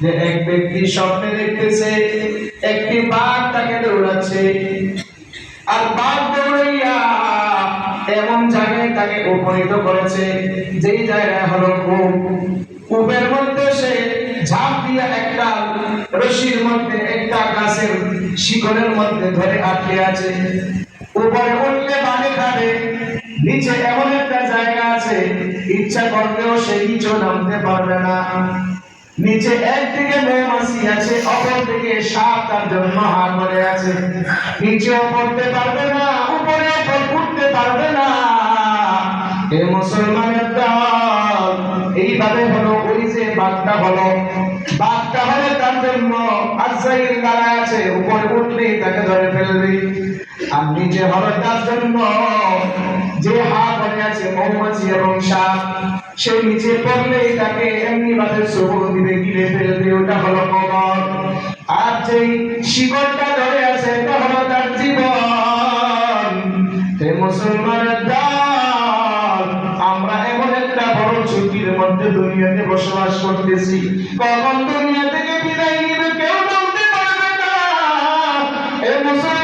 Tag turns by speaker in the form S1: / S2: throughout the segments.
S1: যে এক ব্যক্তি স্বপ্নে দেখতেছে, একটি বাঘ তাকে দৌড়াচ্ছে। আর বাঘ দৌড়াইয়া এমন জায়গায় তাকে উপনীত করেছে, যেই জায়গায় হলো কূপ। কূপের মধ্যে সে ঝাঁপ দিয়া একটা রশির মধ্যে, একটা গাছের শিকড়ের মধ্যে ধরে আটকে আছে। উপরে উঠলে বাঘে খাবে, নিচে এমন একটা জায়গা আছে, ইচ্ছা করলেও সে নিচে নামতে পারবে না। নিচে একদিকে মৌমাছি আছে, অপর দিকে সাপ তার জন্য হাত ধরে আছে। নিচেও পড়তে পারবে না, উপরে উঠতে পারবে না। এ মুসলমানের দল, এইভাবে হলো, ওই যে বাঘটা হলো। বাঘটা হলে তার জন্য আজরাইল দাঁড়ায় আছে, উপরে উঠলেই তাকে ধরে ফেলবে। আর নিচে হলো তার জন্য যে হাত ধরে আছে মৌমাছি এবং সাপ সে নিচে পড়লেই তাকে এমনি ভাবে সবল দিবে, গিলে ফেলবে, ওটা হলো কবর। আর যেই শিকড়টা ধরে আছে, এটা হলো তার জীবন। হে মুসলমানের আমরা এমন একটা বড় ঝুঁকির মধ্যে দুনিয়াতে বসবাস করতেছি। কখন দুনিয়া থেকে বিদায় নিবে, কেউ বলতে পারবে না। হে মুসলমান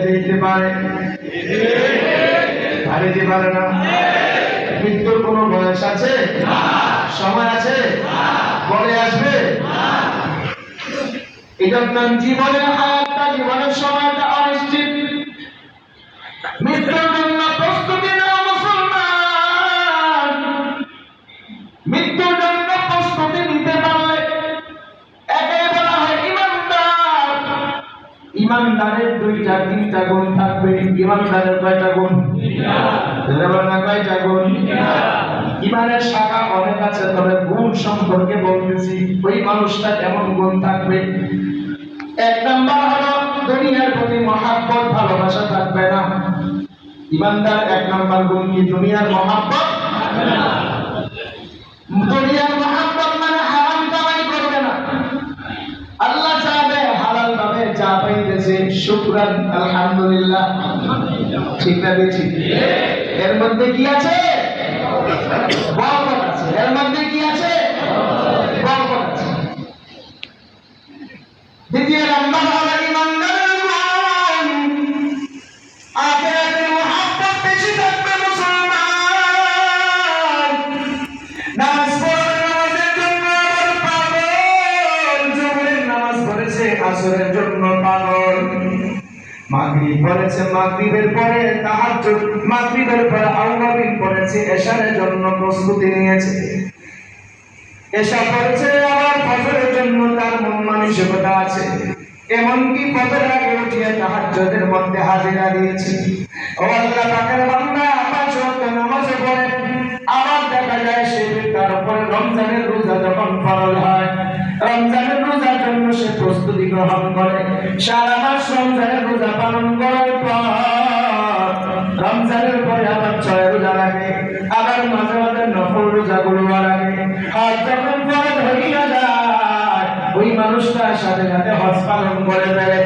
S1: হয়ে যেতে পারে? পারে দিতে পারে না? মৃত্যুর কোনো বয়স আছে? সময় আছে? পরে আসবে? এজন্য জীবনের হায়াতটা জীবনের সময়টা অনিশ্চিত। মৃত্যুর ইমানদারের দুইটা, তিনটা গুণ থাকবে। ইমানদারের কয়টা গুণ? কয়টা গুণ? ইমানের শাখা অনেক আছে, তবে গুণ সম্পর্কে বলতেছি, ওই মানুষটা এমন গুণ থাকবে। এক নাম্বার হলো, দুনিয়ার প্রতি মহাব্বত, ভালোবাসা থাকবে না। ইমানদার এক নাম্বার গুণ কি? দুনিয়ার মহাব্বত? দুনিয়ার মহাব্বত মানে হারাম কামাই করবে না। আল্লাহ শুকরান আলহামদুলিল্লাহ। ঠিক না এর মধ্যে কি আছে? বরকত আছে। এর মধ্যে মাগরিব পড়েছে, মাগরিবের পরে মাগরিবের পরে পড়েছে এশারের জন্য প্রস্তুতি নিয়েছে। পড়েছে, আবার জন্য তার আছে। এমনকি ফজরের আগে উঠিয়ে মধ্যে হাজিরা দিয়েছে। ও আল্লাহ বান্দা পড়ে, আবার দেখা যায় সে তার উপরে রমজানের রোজা যখন ফরজ হয়, রমজানের রোজার জন্য সে প্রস্তুতি গ্রহণ করে। সারা মাস রমজানের রোজা পালন করার পর, রমজানের পরে আবার ছয় রোজা লাগে। আবার মাঝে মাঝে নফল রোজাগুলো লাগে। আর যখন ফরজ হইয়া যায়, ওই মানুষটার সাথে সাথে হজ পালন করে ফেলে।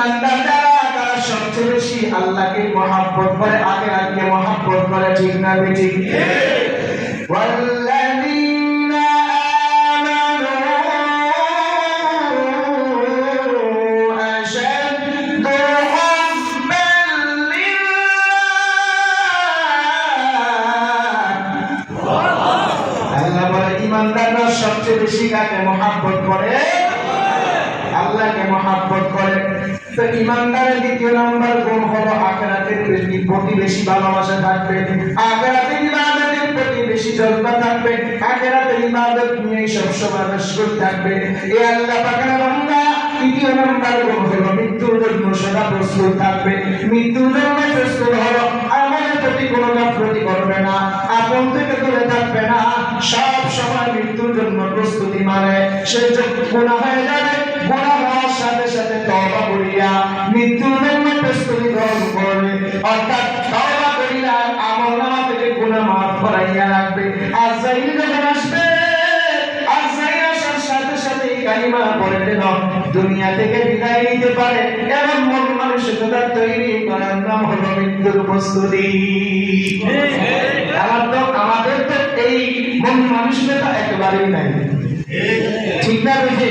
S1: বান্দা সবচেয়ে বেশি আল্লাহকে মহাব্বত করে আগে আগে মহাব্বত করে, ঠিক না ঠিক? সবচেয়ে বেশি কাকে মহাব্বত করে? আল্লাহকে মহাব্বত করে। তো ইমানদারের দ্বিতীয় নাম্বার গুণ হলো আখেরাতের প্রতি বেশি ভালোবাসা থাকবে। আখেরাতের ইবাদতের প্রতি বেশি যত্ন থাকবে। আখেরাতের ইবাদত নিয়ে সবসময় মশগুল থাকবে। এ আল্লাহ পাকের বান্দা, তৃতীয় নাম্বার গুণ হলো মৃত্যুর জন্য সদা প্রস্তুত থাকবে। মৃত্যুর জন্য প্রস্তুত হলো, আমাদের প্রতি কোনো গাফলতি করবে না, আপন থেকে দূরে থাকবে না। সব সময় মৃত্যুর জন্য প্রস্তুতি মানে সে যোগ্য না হয়ে যাবে গুণা হওয়ার সাথে সাথে দুনিয়া থেকে বিদায় নিতে পারে। এমন মন মানসিকতা তৈরি করার নাম হলো মৃত্যুর প্রস্তুতি। আমাদের তো এই মন মানসিকতা একেবারেই নাই। ঠিক না বুঝি?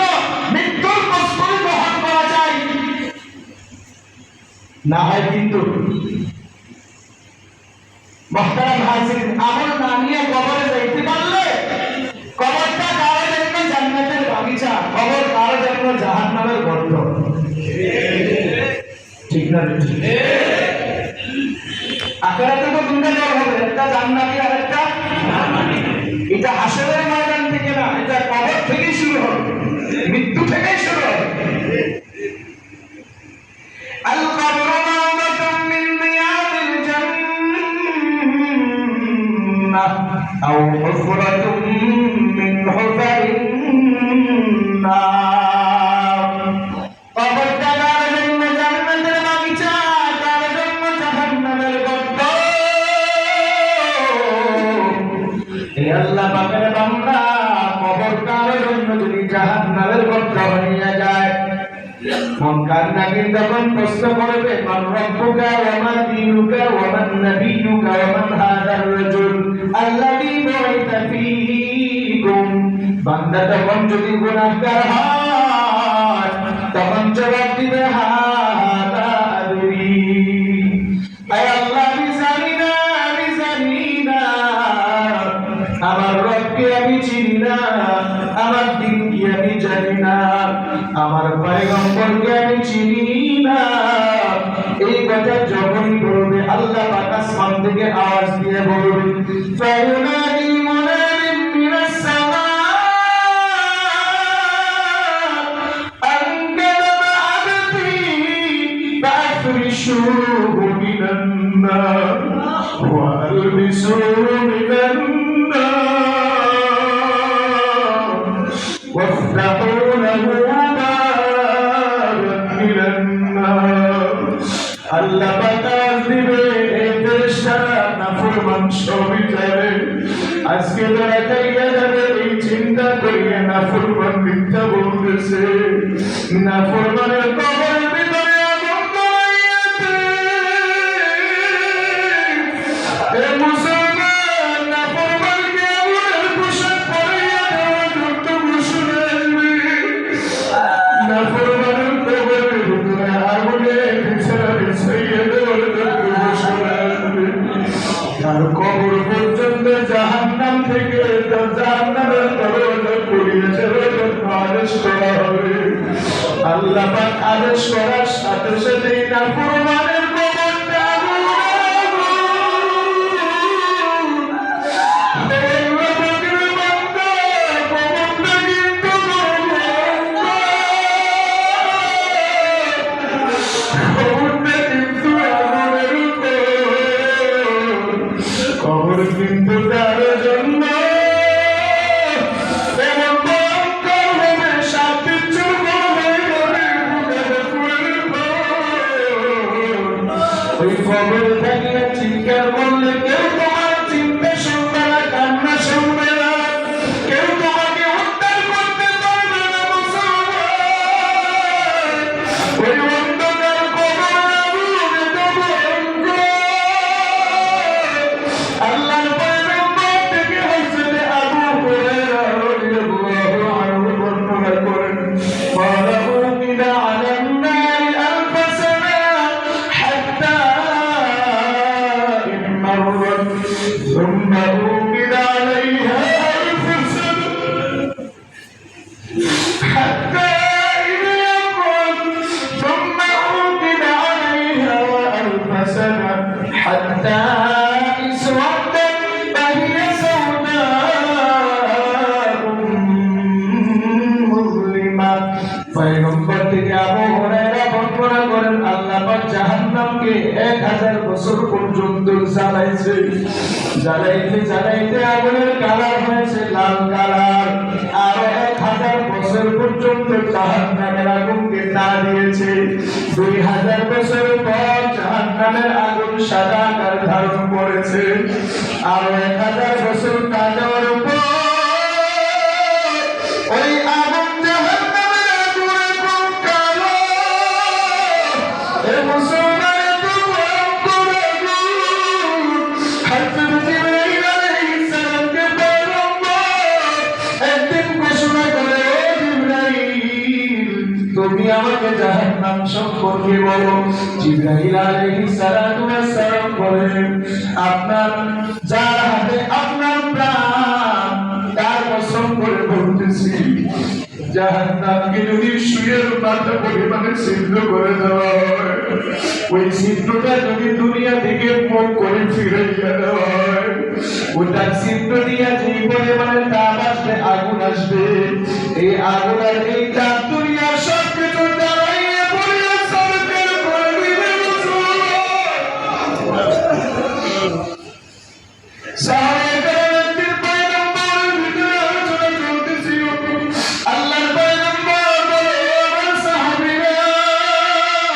S1: না হয় কিন্তু। আমার আমল না নিয়ে কবরে যাইতে পারলে কবরটা কারও জন্য জান্নাতের বাগিচা। কবর কারও জন্য জাহান্নামের গর্ত। ঠিক না আখেরাতে أو حفرة من حفر النار قبر تنار جنة جنة المغيشة تار جنة جهنم القبض يا الله بابا بابا قبر تار جنة جهنم মক্কার নাকি যখন প্রশ্ন করবে মান ওয়া মান দীনুকা ওয়া মান নাবিয়ুকা ওয়া মান হাদার রাজুল আল্লাযী বাইতা ফীকুম। বান্দা তখন যদি গুনাহগার হয়, তখন জবাব দিবে হাদা আল্লাহ বাতাস দিবে এই ফেরেশতারা নাফরমান সবিচারে আজকে তারা খাইয়া যাবে, এই চিন্তা করিয়া নাফরমান মিথ্যা বলতেছে। নাফরমানের থাকিয়া চিৎকার করলে জাহান্নামকে 1000 বছর পর্যন্ত জ্বালাইছে। জ্বালাইতে জ্বালাইতে আগুনের কালার হয়েছে লাল কালার। আরও 1000 বছর পর্যন্ত জাহান্নামের আগুনকে তা দিয়েছে। 2000 বছর পর জাহান্নামের আগুন সাদা আকার ধারণ করেছে। আর এক হাজার বছর তা দেওয়ার পর বলো আলাইহিস সালাতু ওয়াস সালাম বলেন, আপনার যার হাতে আপনার প্রাণ, তার কসম করে বলতেছি, জাহান্নামকে যদি শুয়ের মাথা পরিমাণে ছিদ্র করে দেওয়া হয়, ওই ছিদ্রটা যদি দুনিয়া থেকে মুখ করে ফিরাইয়া দেওয়া হয়, ওটা ছিদ্র দিয়া যেই পরিমাণে তাপ আসবে, আগুন আসবে। এই আগুন আর এই